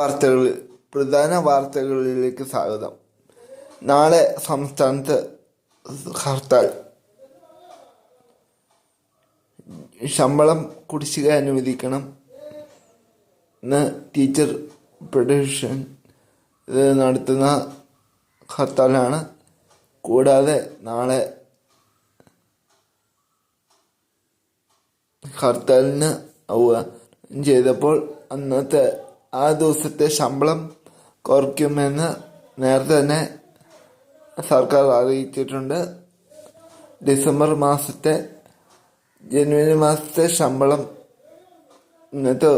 വാർത്തകൾ പ്രധാന വാർത്തകളിലേക്ക് സ്വാഗതം. നാളെ സംസ്ഥാനത്ത് ഹർത്താൽ. ശമ്പളം കുടിശ്ശിക അനുവദിക്കണം എന്ന് ടീച്ചർ ഫെഡറേഷൻ നടത്തുന്ന ഹർത്താലാണ്. കൂടാതെ നാളെ ഹർത്താലിന് ചെയ്തപ്പോൾ അന്നത്തെ ആ ദിവസത്തെ ശമ്പളം കുറയ്ക്കുമെന്ന് നേരത്തെ തന്നെ സർക്കാർ അറിയിച്ചിട്ടുണ്ട്. ഡിസംബർ മാസത്തെ ജനുവരി മാസത്തെ ശമ്പളം ഇന്നത്തെ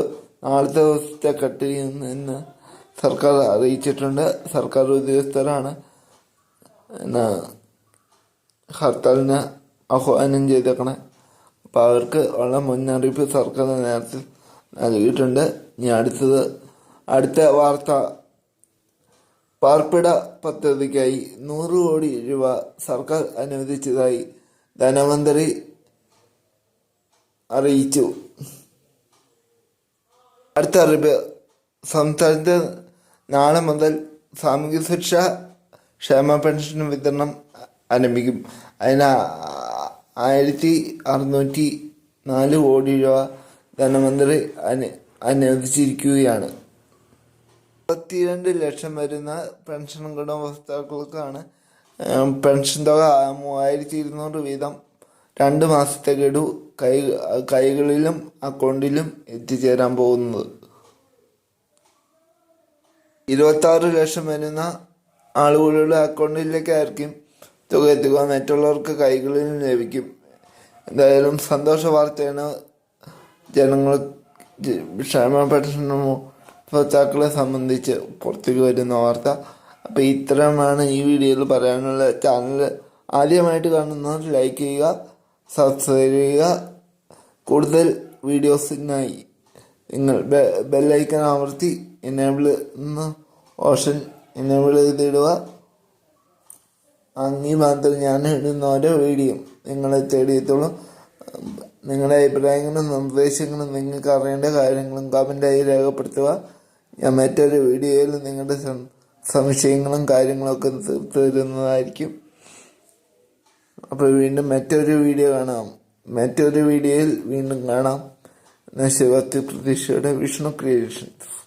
നാളത്തെ ദിവസത്തെ കട്ട് ചെയ്യുമെന്ന് സർക്കാർ അറിയിച്ചിട്ടുണ്ട്. സർക്കാർ ഉദ്യോഗസ്ഥരാണ് എന്നാ ഹർത്താലിന് ആഹ്വാനം ചെയ്തേക്കണേ. അപ്പോൾ അവർക്ക് ഉള്ള മുന്നറിയിപ്പ് സർക്കാർ നേരത്തെ നൽകിയിട്ടുണ്ട്. ഇനി അടുത്തത് അടുത്ത വാർത്ത. പാർപ്പിട പദ്ധതിക്കായി നൂറ് കോടി രൂപ സർക്കാർ അനുവദിച്ചതായി ധനമന്ത്രി അറിയിച്ചു. അടുത്ത അറിവ് സംസ്ഥാനത്ത് നാളെ മുതൽ സാമൂഹ്യ സുരക്ഷ ക്ഷേമ പെൻഷൻ വിതരണം ആരംഭിക്കും. അതിന് ആയിരത്തി അറുന്നൂറ്റി നാല് കോടി രൂപ ധനമന്ത്രി അനു അനുവദിച്ചിരിക്കുകയാണ്. മുപ്പത്തിരണ്ട് ലക്ഷം വരുന്ന പെൻഷൻ ഗുണഭോക്താക്കൾക്കാണ് പെൻഷൻ തുക മൂവായിരത്തി ഇരുന്നൂറ് വീതം രണ്ട് മാസത്തെ ഗഡു കൈ കൈകളിലും അക്കൗണ്ടിലും എത്തിച്ചേരാൻ പോകുന്നത്. ഇരുപത്തി ആറ് ലക്ഷം വരുന്ന ആളുകളുടെ അക്കൗണ്ടിലേക്കായിരിക്കും തുക എത്തുക മറ്റുള്ളവർക്ക് കൈകളിലും ലഭിക്കും. എന്തായാലും സന്തോഷ വാർത്തയാണ് ജനങ്ങൾ ക്ഷേമ പെൻഷൻ ഉപഭോക്താക്കളെ സംബന്ധിച്ച് പുറത്തേക്ക് വരുന്ന വാർത്ത. അപ്പോൾ ഇത്രയുമാണ് ഈ വീഡിയോയിൽ പറയാനുള്ള ചാനൽ ആദ്യമായിട്ട് കാണുന്നവർ ലൈക്ക് ചെയ്യുക സബ്സ്ക്രൈബ് ചെയ്യുക. കൂടുതൽ വീഡിയോസിനായി നിങ്ങൾ ബെല്ലൈക്കൺ അമർത്തി എനേബിൾ എന്ന ഓപ്ഷൻ എനേബിൾ ചെയ്തിടുക. അങ്ങി മാത്രം ഞാൻ ഇടുന്ന ഓരോ വീഡിയോ നിങ്ങളെ തേടിയെത്തുള്ളൂ. നിങ്ങളുടെ അഭിപ്രായങ്ങളും നിർദ്ദേശങ്ങളും നിങ്ങൾക്ക് അറിയേണ്ട കാര്യങ്ങളും കമന്റായി രേഖപ്പെടുത്തുക. ഞാൻ മറ്റൊരു വീഡിയോയിൽ നിങ്ങളുടെ സംശയങ്ങളും കാര്യങ്ങളൊക്കെ തരുന്നതായിരിക്കും അപ്പോൾ വീണ്ടും മറ്റൊരു വീഡിയോ കാണാം. മറ്റൊരു വീഡിയോയിൽ വീണ്ടും കാണാം. ശിവത്തി പ്രതീക്ഷയുടെ വിഷ്ണു ക്രിയേഷൻസ്